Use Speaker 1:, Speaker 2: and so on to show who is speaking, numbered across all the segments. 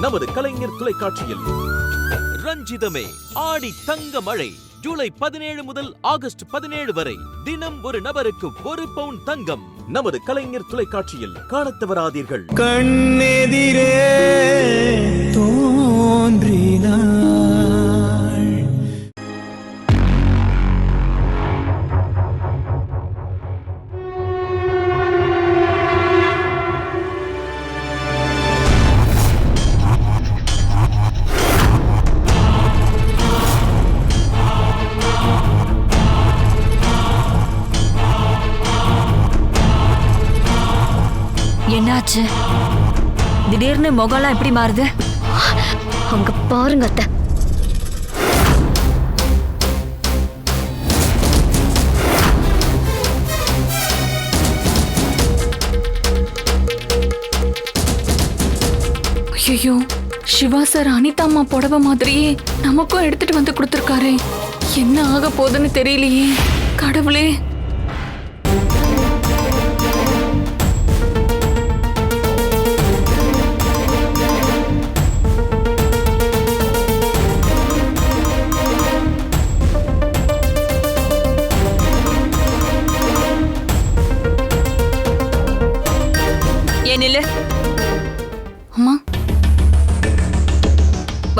Speaker 1: நமது கலைஞர் தொலைக்காட்சியில். ரஞ்சிதமே ஆடி தங்க மழை ஜூலை பதினேழு முதல் ஆகஸ்ட் பதினேழு வரை தினம் ஒரு நபருக்கு ஒரு பவுன் தங்கம். நமது கலைஞர் தொலைக்காட்சியில் காண தவறாதீர்கள்.
Speaker 2: கண்ணெதிரே தோன்றினார்.
Speaker 3: என்னாச்சு? திடீர்னு முகம்லாம் எப்படி மாறுது?
Speaker 4: அங்க பாருங்க அத்தை.
Speaker 5: ஐயோ சிவா சார் அனிதா அம்மா புடவை மாதிரியே நமக்கும் எடுத்துட்டு வந்து கொடுத்துருக்காரே. என்ன ஆக போகுதுன்னு தெரியலையே. கடவுளே.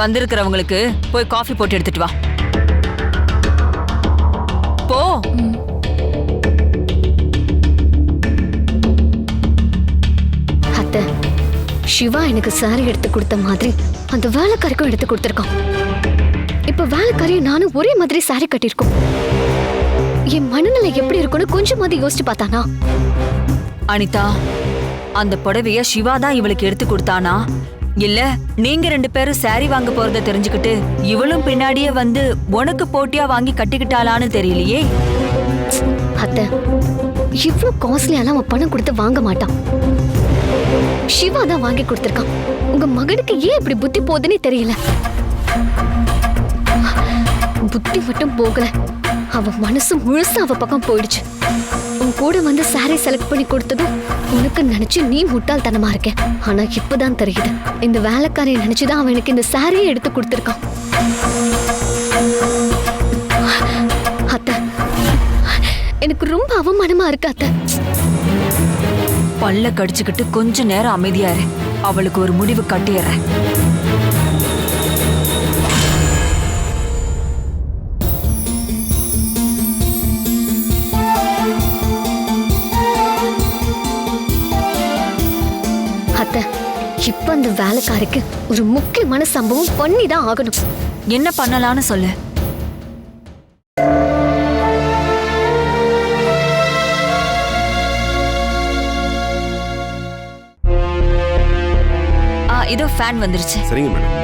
Speaker 3: வந்திருக்கிறவங்களுக்கு போய் காஃபி போட்டு எடுத்துட்டு வா. போ.
Speaker 4: அத்தை சிவா எனக்கு சாரி எடுத்து கொடுத்த மாதிரி அந்த வேலைக்காரிக்கும் எடுத்து கொடுத்துருக்கான். இப்ப வேலைக்காரியும் நானும் ஒரே மாதிரி சாரி கட்டியிருக்கோம். என் மனநிலை எப்படி இருக்கும்னு கொஞ்சமாவது யோசிச்சு பார்த்தானா?
Speaker 3: அனிதா அந்த புடவைய சிவா தான் இவளுக்கு எடுத்து கொடுத்தானா? இல்ல நீங்க ரெண்டு பேரும் சாரி வாங்க போறத தெரிஞ்சுக்கிட்டு இவளும் பின்னாடியே வந்து உனக்கு போட்டியா வாங்கி கட்டிக்கிட்டாளான்னு தெரியலையே?
Speaker 4: அத்தை இவ்வளவு காஸ்ட்லியாலாம் அவன் பணம் கொடுத்து வாங்க மாட்டான். சிவா தான் வாங்கி கொடுத்துருக்கான். உங்க மகனுக்கு ஏன் இப்படி புத்தி போகுதுன்னே தெரியல. புத்தி மட்டும் போகல. அவ மனசு முழுசா அவ பக்கம் போயிடுச்சு. உன் கூட வந்து சாரி செலக்ட் பண்ணி கொடுத்ததும் உனக்கு நினைச்சு நீ முட்டாள்தனமா இருக்க. ஆனா இப்பதான் தெரியுது. இந்த வேலைக்காரியை நினைச்சுதான் அவன் எனக்கு இந்த சாரியை எடுத்து கொடுத்துருக்கான். அத்தை எனக்கு ரொம்ப அவமானமா இருக்கு அத்தை.
Speaker 3: பல்ல கடிச்சுக்கிட்டு கொஞ்ச நேரம் அமைதியாரு அவளுக்கு ஒரு முடிவு கட்டிடுறேன்.
Speaker 4: இப்ப அந்த வேலைக்காரிக்கு ஒரு முக்கியமான சம்பவம் பண்ணி தான் ஆகணும்.
Speaker 3: என்ன பண்ணலாம்னு சொல்லு. ஆ இதோ ஃபேன் வந்துருச்சு.
Speaker 6: சரிங்க மேடம்.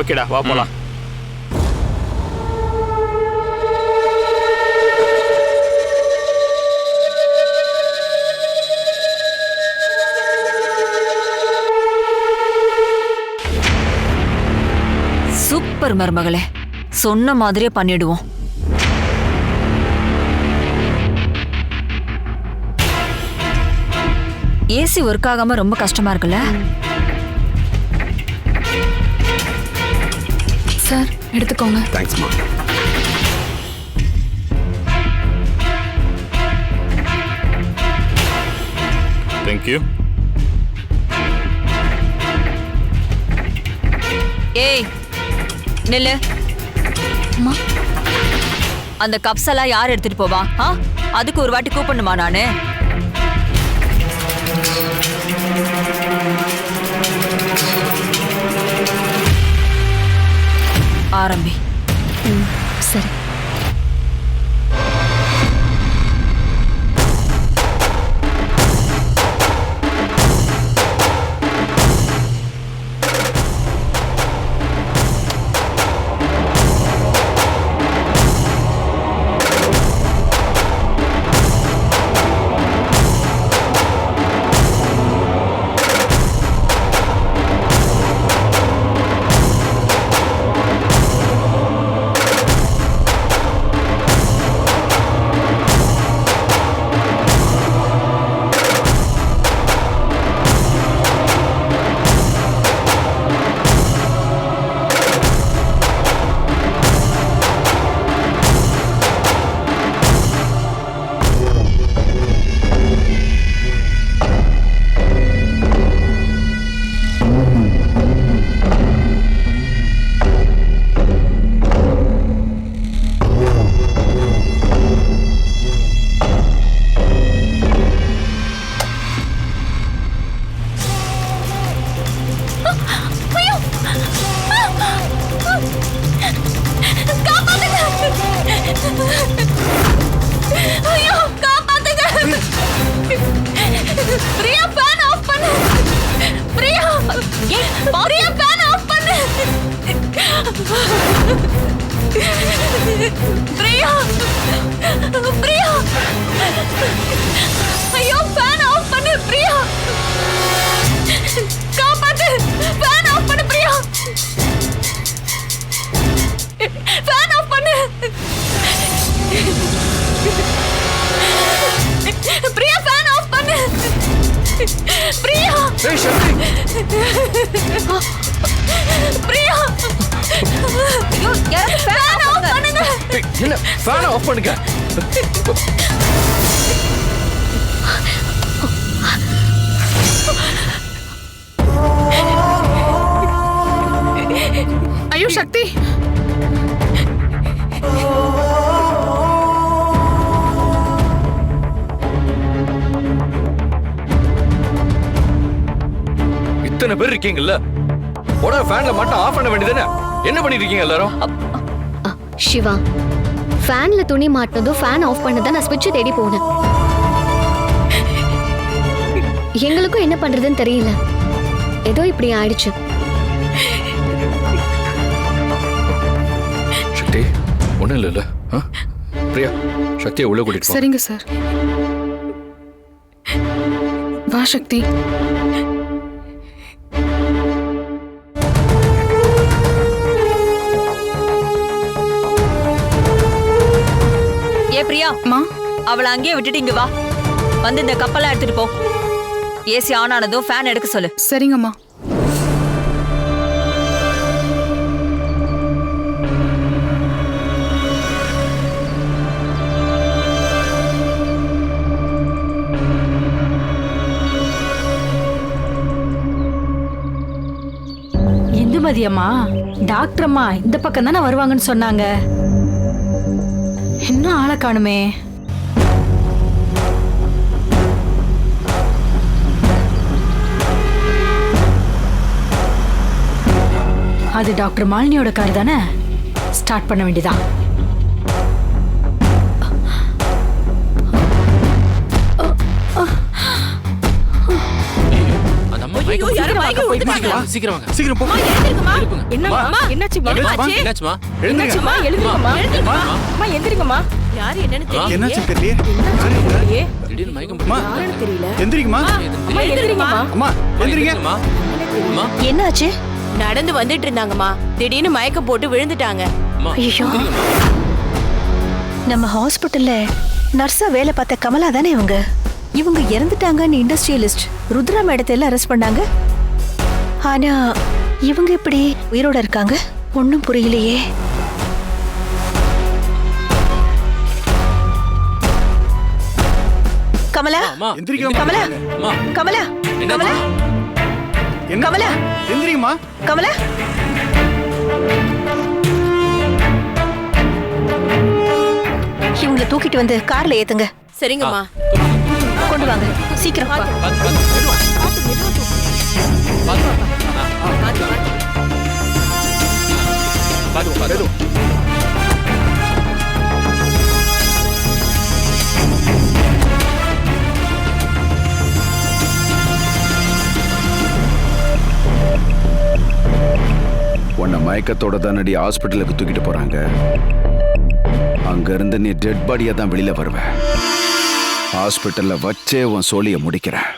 Speaker 7: ஓகேடா வா போலாம்.
Speaker 3: சூப்பர் மருமகளே. சொன்ன மாதிரியே பண்ணிடுவோம். ஏசி ஒர்க் ஆகாம ரொம்ப கஷ்டமா இருக்குல்ல?
Speaker 5: சார் எடுத்துக்கோங்க.
Speaker 6: தேங்க்ஸ்மா
Speaker 7: தேங்க்யூ
Speaker 3: ஏய் நில்லு.
Speaker 5: அம்மா.
Speaker 3: அந்த கப்ஸ் எல்லாம் யார் எடுத்துட்டு போவா? ஆ அதுக்கு ஒரு வாட்டி கூப்பிடணுமா நானு? ஆரம்பி
Speaker 5: பிரியா பிரியா ஐயோ
Speaker 3: யாராவது fan off பண்ணுங்க.
Speaker 6: என்ன ஃபேனை ஆஃப் பண்ணுங்க
Speaker 5: ஐயோ சக்தி
Speaker 6: பேர் இருக்கீங்கல்ல? உடனே ஃபேன்ல மட்டும் ஆஃப் பண்ண வேண்டியதானே என்ன பண்ணிட்டு இருக்கீங்க எல்லாரும்?
Speaker 4: அ, சிவா ஃபேன்ல துணி மாட்டினதும் ஃபேன் ஆஃப் பண்ணதான் நான் ஸ்விட்ச் தேடி போனேன். எங்களுக்கும் என்ன பண்றதுன்னு தெரியல. ஏதோ இப்படி ஆயிடுச்சு.
Speaker 6: சக்தி ஒண்ணும் இல்லைல்ல. ஆ? பிரியா சக்தியை உள்ள கூட்டிட்டு.
Speaker 5: சரிங்க சார். வா சக்தி.
Speaker 3: பிரியா.
Speaker 5: மா.
Speaker 3: அவளை அங்கேயே விட்டுட்டு இங்க வா. வந்து இந்த கப்பலை எடுத்துட்டு போ. ஏசி ஆன் ஆனதும் ஃபேன் எடுக்க சொல்லு.
Speaker 5: சரிங்கம்மா.
Speaker 8: இந்துமதி அம்மா டாக்டர் அம்மா இந்த பக்கம் தானே வருவாங்கன்னு சொன்னாங்க. இன்னும் ஆளை காணுமே. அது டாக்டர் மாலினியோட கார் தானே? ஸ்டார்ட் பண்ண வேண்டியதான்
Speaker 7: அந்த அம்மா மயக்கம் சீக்கிரம் வாங்க
Speaker 2: சீக்கிரம் போ.
Speaker 9: என்னம்மா? என்னாச்சுமா
Speaker 7: என்னாச்சுமா
Speaker 9: என்னாச்சுமா எழுதுங்கம்மா அம்மா எந்திரிங்கம்மா. யாரு என்னன்னு தெரியல
Speaker 2: என்னாச்சு
Speaker 7: திடீர்னு மயக்கம்
Speaker 2: அம்மா
Speaker 9: யாருன்னு தெரியல.
Speaker 2: எந்திரிக்குமா
Speaker 9: அம்மா எந்திரிங்கம்மா.
Speaker 2: அம்மா எந்திரிங்க.
Speaker 7: அம்மா
Speaker 8: என்னாச்சு?
Speaker 9: நடந்து வந்துட்டு இருந்தாங்கம்மா. திடீர்னு மயக்கம் போட்டு விழுந்துட்டாங்க.
Speaker 7: அம்மா
Speaker 8: ஐயோ. நம்ம ஹாஸ்பிட்டல்ல நர்ஸா வேலை பார்த்த கமலா தானே இவங்க? இவங்க இறந்துட்டாங்கன்னு இண்டஸ்ட்ரியலிஸ்ட் ருத்ரா மேடத்தை எல்லாம் அரெஸ்ட் பண்ணாங்க. ஆனா இவங்க இப்படி உயிரோட இருக்காங்க? ஒன்னும் புரியலையே. கமலா? கமலா?
Speaker 7: அம்மா.
Speaker 8: கமலா?
Speaker 2: என்ன?
Speaker 8: கமலா?
Speaker 2: எந்திரிங்கம்மா.
Speaker 8: கமலா? இவங்களை தூக்கிட்டு வந்து கார்ல ஏத்துங்க.
Speaker 9: சரிங்கம்மா.
Speaker 8: கொண்டு வாங்க சீக்கிரம்
Speaker 10: உன்னை மயக்கத்தோட தானடி ஹாஸ்பிட்டலுக்கு தூக்கிட்டு போறாங்க? அங்க இருந்து நீ டெட் பாடியா தான் வெளியில வருவ. ஹாஸ்பிட்டல்ல வச்சே உன் சோழிய முடிக்கிறேன்.